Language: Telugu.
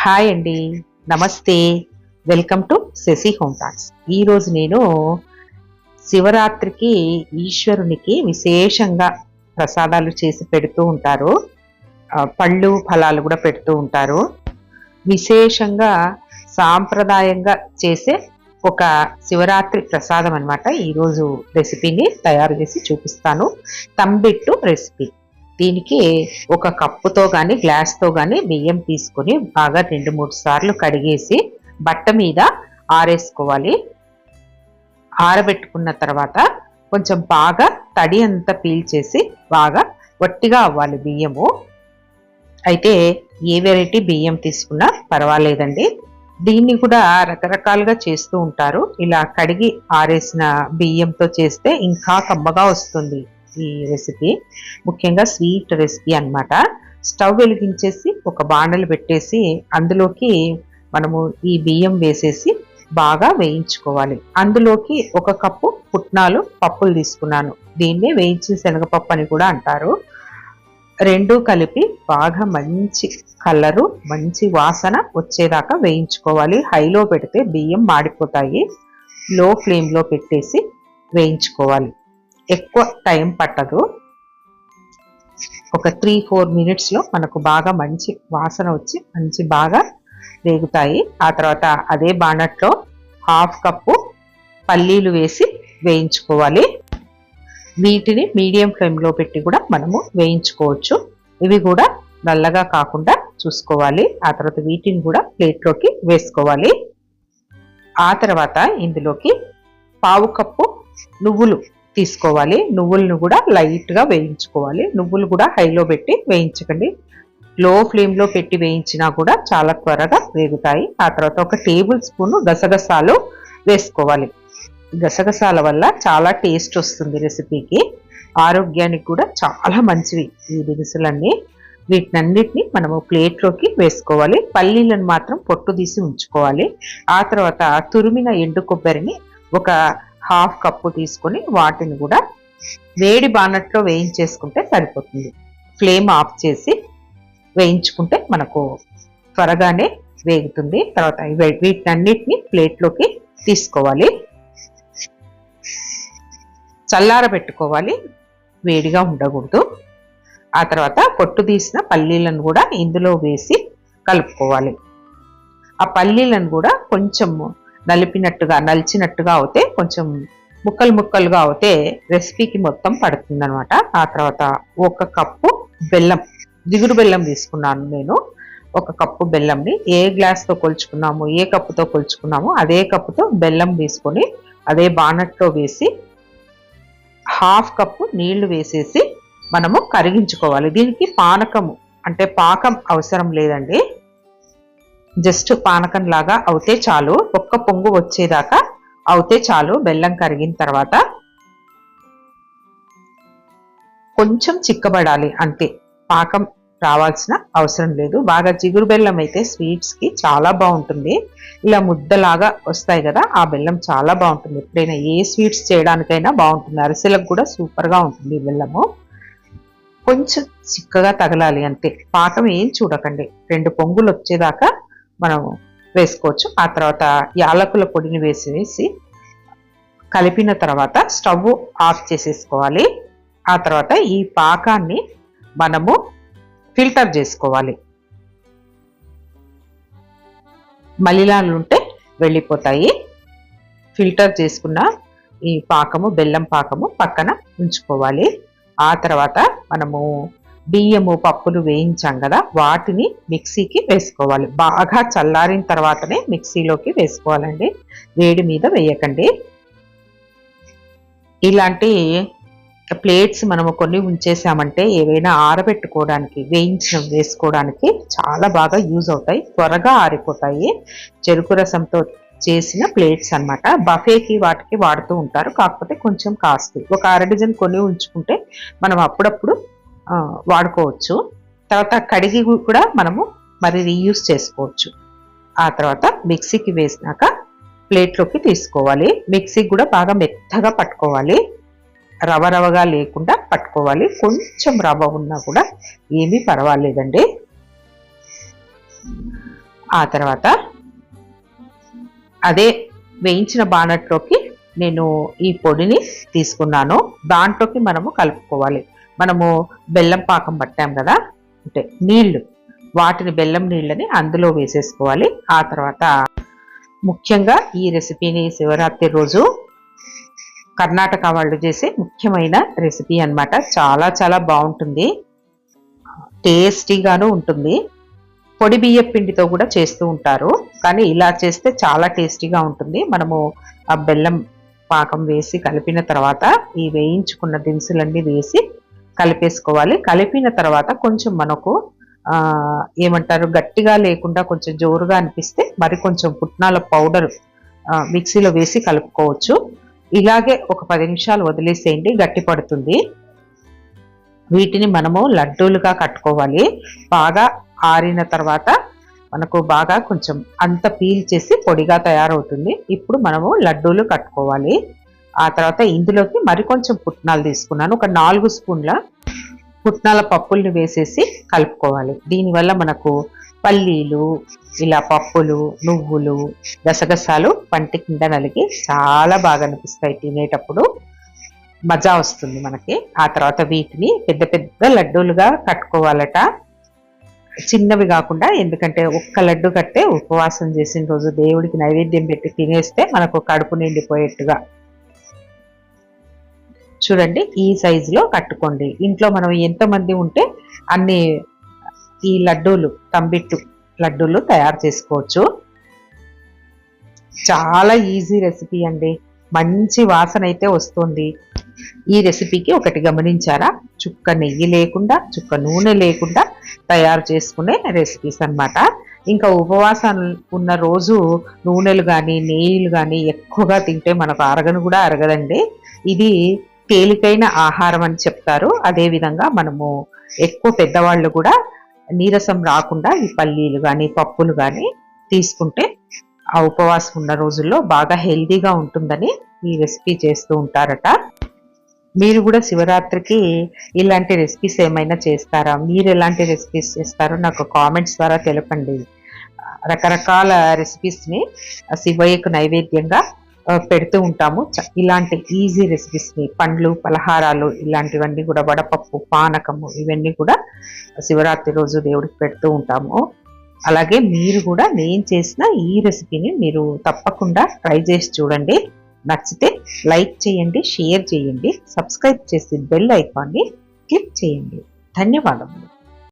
హాయ్ అండి. నమస్తే. Welcome to Sasi home talks. ఈరోజు నేను శివరాత్రికి ఈశ్వరునికి విశేషంగా ప్రసాదాలు చేసి పెడుతూ ఉంటారు. పళ్ళు ఫలాలు కూడా పెడుతూ ఉంటారు. విశేషంగా సాంప్రదాయంగా చేసే ఒక శివరాత్రి ప్రసాదం అనమాట ఈరోజు రెసిపీని తయారు చేసి చూపిస్తాను. తంబిట్టు రెసిపీ. దీనికి ఒక కప్పుతో కానీ గ్లాస్తో కానీ బియ్యం తీసుకొని బాగా రెండు మూడు సార్లు కడిగేసి బట్ట మీద ఆరేసుకోవాలి. ఆరబెట్టుకున్న తర్వాత కొంచెం బాగా తడి అంతా పీల్చేసి బాగా వట్టిగా అవ్వాలి బియ్యము. అయితే ఏ వెరైటీ బియ్యం తీసుకున్నా పర్వాలేదండి. దీన్ని కూడా రకరకాలుగా చేస్తూ ఉంటారు. ఇలా కడిగి ఆరేసిన బియ్యంతో చేస్తే ఇంకా కమ్మగా వస్తుంది. ఈ రెసిపీ ముఖ్యంగా స్వీట్ రెసిపీ అన్నమాట. స్టవ్ వెలిగించేసి ఒక బాండలు పెట్టేసి అందులోకి మనము ఈ బియ్యం వేసేసి బాగా వేయించుకోవాలి. అందులోకి ఒక కప్పు పుట్నాలు పప్పులు తీసుకున్నాను. దీన్నే వేయించిన శనగపప్పు అని కూడా అంటారు. రెండు కలిపి బాగా మంచి కలరు మంచి వాసన వచ్చేదాకా వేయించుకోవాలి. హైలో పెడితే బియ్యం మాడిపోతాయి. లో ఫ్లేమ్లో పెట్టేసి వేయించుకోవాలి. ఎక్కువ టైం పట్టదు. ఒక త్రీ ఫోర్ మినిట్స్లో మనకు బాగా మంచి వాసన వచ్చి మంచి బాగా వేగుతాయి ఆ తర్వాత అదే బాణట్లో హాఫ్ కప్పు పల్లీలు వేసి వేయించుకోవాలి. వీటిని మీడియం ఫ్లేమ్లో పెట్టి కూడా మనము వేయించుకోవచ్చు. ఇవి కూడా నల్లగా కాకుండా చూసుకోవాలి. ఆ తర్వాత వీటిని కూడా ప్లేట్లోకి వేసుకోవాలి. ఆ తర్వాత ఇందులోకి పావు కప్పు నువ్వులు తీసుకోవాలి. నువ్వులను కూడా లైట్గా వేయించుకోవాలి. నువ్వులు కూడా హైలో పెట్టి వేయించకండి. లో ఫ్లేమ్లో పెట్టి వేయించినా కూడా చాలా త్వరగా వేగుతాయి. ఆ తర్వాత ఒక టేబుల్ స్పూన్ గసగసాలు వేసుకోవాలి. గసగసాల వల్ల చాలా టేస్ట్ వస్తుంది రెసిపీకి. ఆరోగ్యానికి కూడా చాలా మంచివి ఈ దినుసులన్నీ. వీటినన్నిటిని మనము ప్లేట్లోకి వేసుకోవాలి. పల్లీలను మాత్రం పొట్టు తీసి ఉంచుకోవాలి. ఆ తర్వాత తురిమిన ఎండు కొబ్బరిని ఒక హాఫ్ కప్పు తీసుకొని వాటిని కూడా వేడి బానట్లో వేయించేసుకుంటే సరిపోతుంది. ఫ్లేమ్ ఆఫ్ చేసి వేయించుకుంటే మనకు త్వరగానే వేగుతుంది. తర్వాత ఇవి- వీటన్నిటిని ప్లేట్లోకి తీసుకోవాలి. చల్లార పెట్టుకోవాలి వేడిగా ఉండకూడదు. ఆ తర్వాత పొట్టు తీసిన పల్లీలను కూడా ఇందులో వేసి కలుపుకోవాలి. ఆ పల్లీలను కూడా కొంచెము నలిపినట్టుగా నలిచినట్టుగా అవుతే కొంచెం ముక్కలు ముక్కలుగా అవుతే రెసిపీకి మొత్తం పడుతుంది అనమాట ఆ తర్వాత ఒక కప్పు బెల్లం జిగురు బెల్లం తీసుకున్నాను నేను. ఒక కప్పు బెల్లంని ఏ గ్లాస్తో కొలుచుకున్నాము ఏ కప్పుతో కొలుచుకున్నామో అదే కప్పుతో బెల్లం తీసుకొని అదే బానట్లో వేసి హాఫ్ కప్పు నీళ్ళు వేసేసి మనము కరిగించుకోవాలి. దీనికి పానకము అంటే పాకం అవసరం లేదండి. జస్ట్ పానకం లాగా అవుతే చాలు. ఒక్క పొంగు వచ్చేదాకా అవుతే చాలు. బెల్లం కరిగిన తర్వాత కొంచెం చిక్కబడాలి అంతే పాకం రావాల్సిన అవసరం లేదు. బాగా జిగురు బెల్లం అయితే స్వీట్స్కి చాలా బాగుంటుంది. ఇలా ముద్దలాగా వస్తాయి కదా ఆ బెల్లం చాలా బాగుంటుంది. ఎప్పుడైనా ఏ స్వీట్స్ చేయడానికైనా బాగుంటుంది. అరిసెలకు కూడా సూపర్గా ఉంటుంది ఈ బెల్లము. కొంచెం చిక్కగా తగలాలి అంతే పాకం ఏం చూడకండి. రెండు పొంగులు వచ్చేదాకా మనం వేసుకోవచ్చు. ఆ తర్వాత యాలకుల పొడిని వేసి వేసి కలిపిన తర్వాత స్టవ్ ఆఫ్ చేసేసుకోవాలి. ఆ తర్వాత ఈ పాకాన్ని మనము ఫిల్టర్ చేసుకోవాలి. మలిలాలు ఉంటే వెళ్ళిపోతాయి. ఫిల్టర్ చేసుకున్న ఈ పాకము బెల్లం పాకము పక్కన ఉంచుకోవాలి. ఆ తర్వాత మనము బియ్యము పప్పులు వేయించాం కదా వాటిని మిక్సీకి వేసుకోవాలి. బాగా చల్లారిన తర్వాతనే మిక్సీలోకి వేసుకోవాలండి. వేడి మీద వేయకండి. ఇలాంటి ప్లేట్స్ మనము కొన్ని ఉంచేసామంటే ఏవైనా ఆరబెట్టుకోవడానికి వేయించిన వేసుకోవడానికి చాలా బాగా యూజ్ అవుతాయి. త్వరగా ఆరిపోతాయి. చెరుకు రసంతో చేసిన ప్లేట్స్ అన్నమాట. బఫేకి వాటికి వాడుతూ ఉంటారు. కాకపోతే కొంచెం కాస్ట్లీ. ఒక అర డజన్ కొని ఉంచుకుంటే మనం అప్పుడప్పుడు వాడుకోవచ్చు. తర్వాత కడిగి కూడా మనము మరి రీయూస్ చేసుకోవచ్చు. ఆ తర్వాత మిక్సీకి వేసినాక ప్లేట్లోకి తీసుకోవాలి. మిక్సీకి కూడా బాగా మెత్తగా పట్టుకోవాలి. రవ రవగా లేకుండా పట్టుకోవాలి. కొంచెం రవ ఉన్నా కూడా ఏమీ పర్వాలేదండి. ఆ తర్వాత అదే వేయించిన బాణట్లోకి నేను ఈ పొడిని తీసుకున్నాను. దాంట్లోకి మనము కలుపుకోవాలి. మనము బెల్లం పాకం పట్టాం కదా? అంటే నీళ్ళు. వాటిని బెల్లం నీళ్ళని అందులో వేసేసుకోవాలి. ఆ తర్వాత ముఖ్యంగా ఈ రెసిపీని శివరాత్రి రోజు కర్ణాటక వాళ్ళు చేసే ముఖ్యమైన రెసిపీ అన్నమాట. చాలా చాలా బాగుంటుంది. టేస్టీగాను ఉంటుంది. పొడి బియ్య పిండితో కూడా చేస్తూ ఉంటారు. కానీ ఇలా చేస్తే చాలా టేస్టీగా ఉంటుంది. మనము ఆ బెల్లం పాకం వేసి కలిపిన తర్వాత ఈ వేయించుకున్న దినుసులన్నీ వేసి కలిపేసుకోవాలి. కలిపిన తర్వాత కొంచెం మనకు ఏమంటారు గట్టిగా లేకుండా కొంచెం జోరుగా అనిపిస్తే మరి కొంచెం పుట్నాల పౌడర్ మిక్సీలో వేసి కలుపుకోవచ్చు. ఇలాగే ఒక పది నిమిషాలు వదిలేసేయండి గట్టి పడుతుంది. వీటిని మనము లడ్డూలుగా కట్టుకోవాలి. బాగా ఆరిన తర్వాత మనకు బాగా కొంచెం అంత పీల్ చేసి పొడిగా తయారవుతుంది. ఇప్పుడు మనము లడ్డూలు కట్టుకోవాలి. ఆ తర్వాత ఇందులోకి మరికొంచెం పుట్నాలు తీసుకున్నాను. ఒక నాలుగు స్పూన్ల పుట్నాల పప్పుల్ని వేసేసి కలుపుకోవాలి. దీనివల్ల మనకు పల్లీలు ఇలా పప్పులు నువ్వులు గసగసాలు పంటి కింద నలిగి చాలా బాగా అనిపిస్తాయి తినేటప్పుడు. మజా వస్తుంది మనకి. ఆ తర్వాత వీటిని పెద్ద పెద్ద లడ్డూలుగా కట్టుకోవాలట. చిన్నవి కాకుండా ఎందుకంటే ఒక్క లడ్డు కట్టే ఉపవాసం చేసిన రోజు దేవుడికి నైవేద్యం పెట్టి తినేస్తే మనకు కడుపు నిండిపోయేట్టుగా చూడండి ఈ సైజులో కట్టుకోండి. ఇంట్లో మనం ఎంతమంది ఉంటే అన్ని ఈ లడ్డూలు తంబిట్టు లడ్డూలు తయారు చేసుకోవచ్చు. చాలా ఈజీ రెసిపీ అండి. మంచి వాసన అయితే వస్తుంది. ఈ రెసిపీకి ఒకటి గమనించారా? చుక్క నెయ్యి లేకుండా చుక్క నూనె లేకుండా తయారు చేసుకునే రెసిపీస్ అన్నమాట. ఇంకా ఉపవాసం ఉన్న రోజు నూనెలు కానీ నెయ్యిలు కానీ ఎక్కువగా తింటే మనకు అరగను కూడా అరగదండి. ఇది తేలికైన ఆహారం అని చెప్తారు. అదేవిధంగా మనము ఎక్కువ పెద్దవాళ్ళు కూడా నీరసం రాకుండా ఈ పల్లీలు కానీ పప్పులు కానీ తీసుకుంటే ఆ ఉపవాసం ఉన్న రోజుల్లో బాగా హెల్దీగా ఉంటుందని ఈ రెసిపీ చేస్తూ ఉంటారట. మీరు కూడా శివరాత్రికి ఇలాంటి రెసిపీస్ ఏమైనా చేస్తారా? మీరు ఎలాంటి రెసిపీస్ చేస్తారో నాకు కామెంట్స్ ద్వారా తెలపండి. రకరకాల రెసిపీస్ని శివయ్యకు నైవేద్యంగా పెడుతూ ఉంటాము. ఇలాంటి ఈజీ రెసిపీస్ని పండ్లు పలహారాలు ఇలాంటివన్నీ కూడా వడపప్పు పానకము ఇవన్నీ కూడా శివరాత్రి రోజు దేవుడికి పెడుతూ ఉంటాము. అలాగే మీరు కూడా నేను చేసిన ఈ రెసిపీని మీరు తప్పకుండా ట్రై చేసి చూడండి. నచ్చితే లైక్ చేయండి షేర్ చేయండి సబ్స్క్రైబ్ చేసి బెల్ ఐకాన్ని క్లిక్ చేయండి. ధన్యవాదములు.